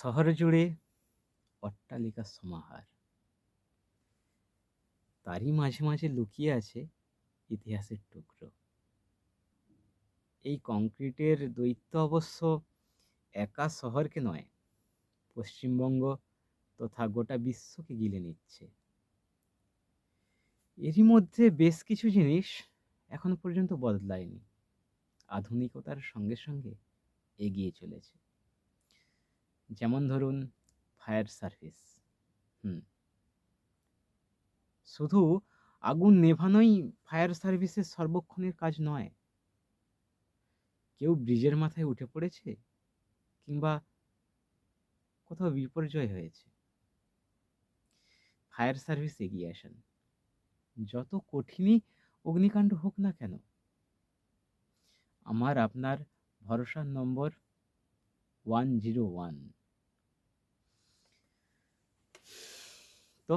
শহর জুড়ে অট্টালিকার সমাহার। তারই মাঝে মাঝে লুকিয়ে আছে ইতিহাসের টুকরো। এই কংক্রিটের দৈত্য অবশ্য একা শহরকে নয়, পশ্চিমবঙ্গ তথা গোটা বিশ্বকে গিলে নিচ্ছে। এরই মধ্যে বেশ কিছু জিনিস এখনও পর্যন্ত বদলায়নি। আধুনিকতার সঙ্গে সঙ্গে এগিয়ে চলেছে। যেমন ধরুন ফায়ার সার্ভিস হুম। শুধু আগুন নেভানোই ফায়ার সার্ভিসের সর্বক্ষণের কাজ নয়। কেউ ব্রিজের মাথায় উঠে পড়েছে কিংবা কোথাও বিপর্যয় হয়েছে। ফায়ার সার্ভিস এগিয়ে আসেন। যত কঠিনই অগ্নিকাণ্ড হোক না কেন, আমার আপনার ভরসার নম্বর ওয়ান জিরো ওয়ান তো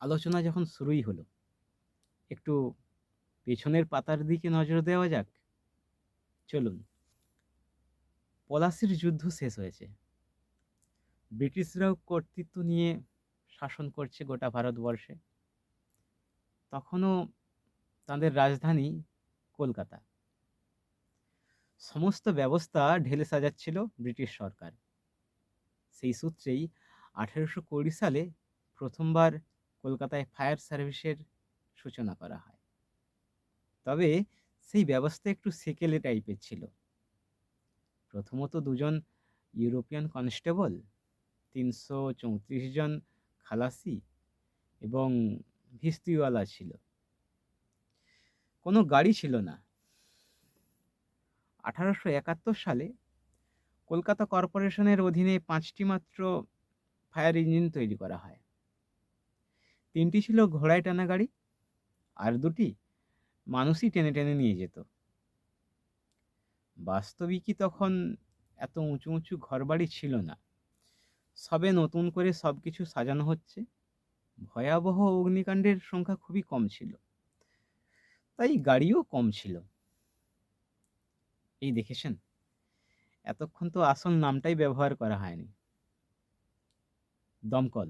আলোচনা যখন শুরুই হলো, একটু পেছনের পাতার দিকে নজর দেওয়া যাক। চলুন। পলাশির যুদ্ধ শেষ হয়েছে। ব্রিটিশরাও কর্তৃত্ব নিয়ে শাসন করছে গোটা ভারতবর্ষে। তখনও তাদের রাজধানী কলকাতা। সমস্ত ব্যবস্থা ঢেলে সাজাচ্ছিল ব্রিটিশ সরকার। সেই সূত্রেই আঠেরোশো কুড়ি সালে প্রথমবার কলকাতায় ফায়ার সার্ভিসের সূচনা করা হয়। তবে সেই ব্যবস্থা একটু সেকেলে টাইপের ছিল। প্রথমত দুজন ইউরোপিয়ান কনস্টেবল, তিনশো চৌত্রিশ জন খালাসি এবং ভিস্তিওয়ালা ছিল। কোনো গাড়ি ছিল না। আঠারোশো একাত্তর সালে কলকাতা কর্পোরেশনের অধীনে পাঁচটি মাত্র ফায়ার ইঞ্জিন তৈরি করা হয়। তিনটি ছিল ঘোড়ায় টানা গাড়ি আর দুটি মানুষই টেনে টেনে নিয়ে যেত। বাস্তবিকই তখন এত উঁচু উঁচু ঘরবাড়ি ছিল না? সবে নতুন করে সব কিছু সাজানো হচ্ছে। ভয়াবহ অগ্নিকাণ্ডের সংখ্যা খুবই কম ছিল। তাই গাড়িও কম ছিল। এই দেখেছেন, এতক্ষণ তো আসল নামটাই ব্যবহার করা হয়নি। দমকল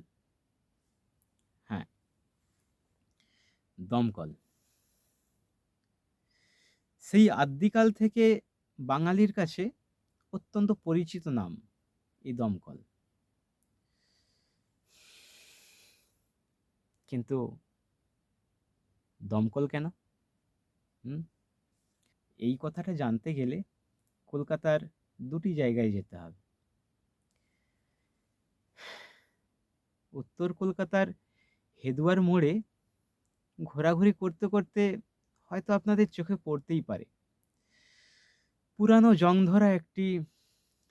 হ্যাঁ দমকল। সেই আদ্যিকাল থেকে বাঙালির কাছে অত্যন্ত পরিচিত নাম, এই দমকল। কিন্তু দমকল কেন? এই কথাটা জানতে গেলে কলকাতার দুটি জায়গায় যেতে হবে। উত্তর কলকাতার হেদুয়ার মোড়ে ঘোরাঘুরি করতে করতে হয়তো আপনাদের চোখে পড়তেই পারে। পুরানো জং ধরা একটি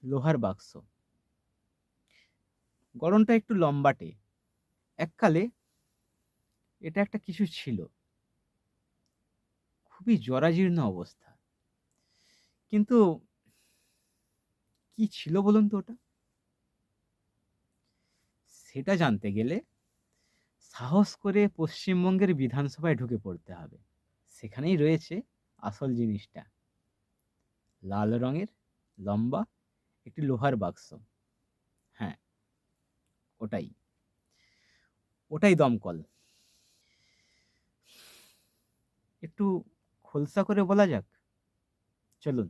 লোহার বাক্স। গরমটা একটু লম্বাটে। এককালে এটা একটা কিছু ছিল। খুবই জরাজীর্ণ অবস্থা। কিন্তু কি ছিল বলুন তো ওটা? সেটা জানতে গেলে সাহস করে পশ্চিমবঙ্গের বিধানসভায় ঢুকে পড়তে হবে। সেখানেই রয়েছে আসল জিনিসটা। লাল রঙের, লম্বা, একটি লোহার বাক্স। হ্যাঁ ওটাই। ওটাই দমকল। একটু খোলসা করে বলা যাক। চলুন।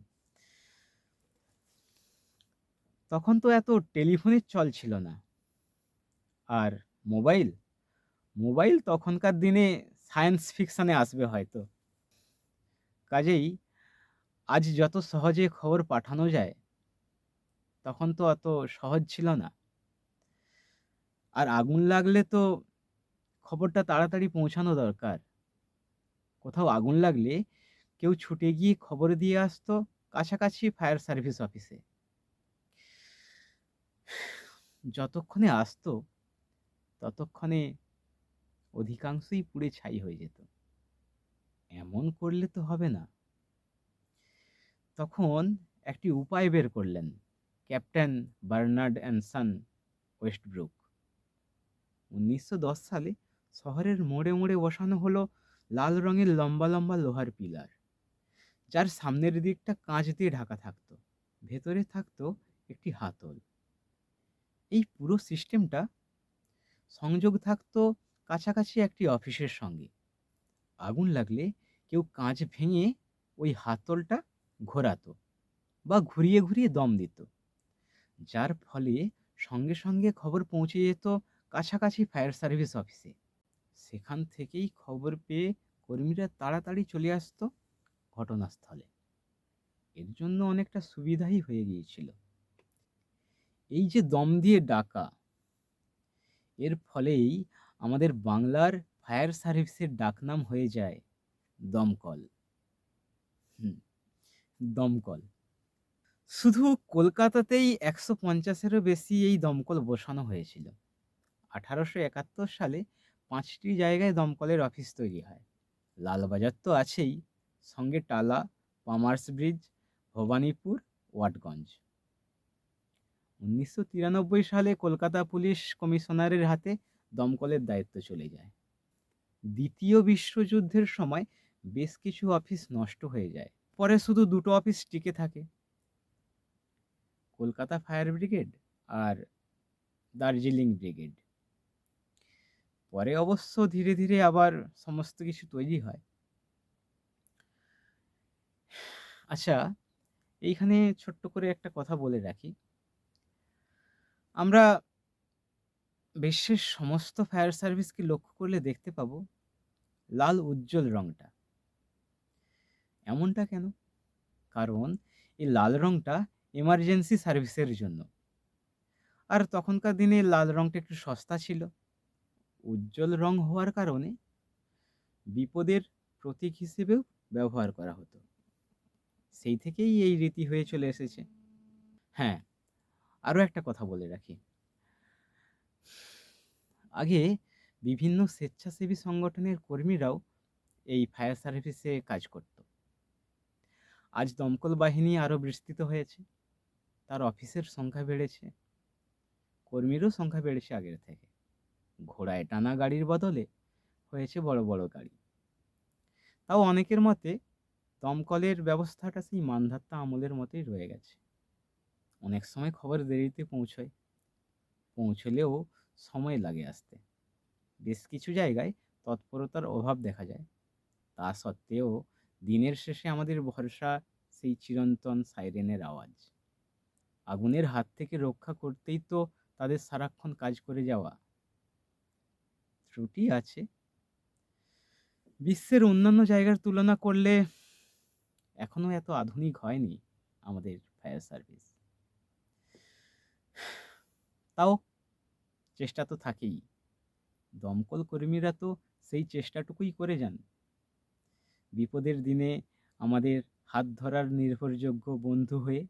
তখন তো এত টেলিফোনের চল ছিল না। আর মোবাইল মোবাইল তখনকার দিনে সায়েন্স ফিকশানে আসবে হয়তো। কাজেই আজ যত সহজে খবর পাঠানো যায়, তখন তো অত সহজ ছিল না। আর আগুন লাগলে তো খবরটা তাড়াতাড়ি পৌঁছানো দরকার। কোথাও আগুন লাগলে কেউ ছুটে গিয়ে খবর দিয়ে আসতো কাছাকাছি ফায়ার সার্ভিস অফিসে যতক্ষণে আসতো, ততক্ষণে অধিকাংশই পুড়ে ছাই হয়ে যেত। এমন করলে তো হবে না। তখন একটি উপায় বের করলেন captain Bernard and son Westbrook. উনিশশো দশ সালে শহরের মোড়ে মোড়ে বসানো হলো লাল রঙের লম্বা লম্বা লোহার পিলার, যার সামনের দিকটা কাঁচ দিয়ে ঢাকা থাকতো, ভেতরে থাকতো একটি হাতল। এই পুরো সিস্টেমটা সংযোগ থাকতো কাছাকাছি একটি অফিসের সঙ্গে। আগুন লাগলে কেউ কাঁচ ভেঙে ওই হাতলটা ঘোরাতো বা ঘুরিয়ে ঘুরিয়ে দম দিত। যার ফলে সঙ্গে সঙ্গে খবর পৌঁছে যেত কাছাকাছি ফায়ার সার্ভিস অফিসে। সেখান থেকেই খবর পেয়ে কর্মীরা তাড়াতাড়ি চলে আসতো ঘটনাস্থলে। এর জন্য অনেকটা সুবিধাই হয়ে গিয়েছিল। এই যে দম দিয়ে ডাকা, এর ফলেই আমাদের বাংলার ফায়ার সার্ভিসের ডাকনাম হয়ে যায় দমকল। দমকল। শুধু কলকাতাতেই একশো পঞ্চাশেরও বেশি এই দমকল বসানো হয়েছিল। আঠারোশো একাত্তর সালে পাঁচটি জায়গায় দমকলের অফিস তৈরি হয়। লালবাজার তো আছেই, সঙ্গে টালা, পামার্স ব্রিজ, ভবানীপুর, ওয়াটগঞ্জ। উনিশশো তিরানব্বই সালে কলকাতা পুলিশ কমিশনারের হাতে দমকলের দায়িত্ব চলে যায়। দ্বিতীয় বিশ্বযুদ্ধের সময় বেশ কিছু অফিস নষ্ট হয়ে যায়। পরে শুধু দুটো অফিস টিকে থাকে। কলকাতা ফায়ার ব্রিগেড আর দার্জিলিং ব্রিগেড পরে অবশ্য ধীরে ধীরে আবার সমস্ত কিছু তৈরি হয়। আচ্ছা এইখানে ছোট্ট করে একটা কথা বলে রাখি। আমরা বিশ্বের সমস্ত ফায়ার সার্ভিসকে লক্ষ্য করলে দেখতে পাবো, লাল উজ্জ্বল রংটা। এমনটা কেন? কারণ এই লাল রংটা এমার্জেন্সি সার্ভিসের জন্য। আর তখনকার দিনে লাল রংটা একটু সস্তা ছিল। উজ্জ্বল রং হওয়ার কারণে বিপদের প্রতীক হিসেবেও ব্যবহার করা হতো। সেই থেকেই এই রীতি হয়ে চলে এসেছে। হ্যাঁ আরও একটা কথা বলে রাখি। আগে বিভিন্ন স্বেচ্ছাসেবী সংগঠনের কর্মীরাও এই ফায়ার সার্ভিসে কাজ করত। আজ দমকল বাহিনী আরও বিস্তৃত হয়েছে। তার অফিসের সংখ্যা বেড়েছে। কর্মীরও সংখ্যা বেড়েছে আগের থেকে। ঘোড়ায় টানা গাড়ির বদলে হয়েছে বড় বড় গাড়ি। তাও অনেকের মতে দমকলের ব্যবস্থাটা সেই মানধাত্তা আমলের মতোই রয়ে গেছে। অনেক সময় খবর দেরিতে পৌঁছয়। পৌঁছলেও সময় লাগে আসতে। বেশ কিছু জায়গায় তৎপরতার অভাব দেখা যায়। তা সত্ত্বেও দিনের শেষে আমাদের ভরসা সেই চিরন্তন সাইরেনের আওয়াজ। আগুনের হাত থেকে রক্ষা করতেই তো তাদের সারাক্ষণ কাজ করে যাওয়া। ত্রুটি আছে। বিশ্বের অন্যান্য জায়গার তুলনা করলে এখনও এত আধুনিক হয়নি আমাদের ফায়ার সার্ভিস। তাও চেষ্টা তো থাকেই। দমকল কর্মীরা তো সেই চেষ্টাটুকুই করে যান। বিপদের দিনে আমাদের হাত ধরার নির্ভরযোগ্য বন্ধু হয়ে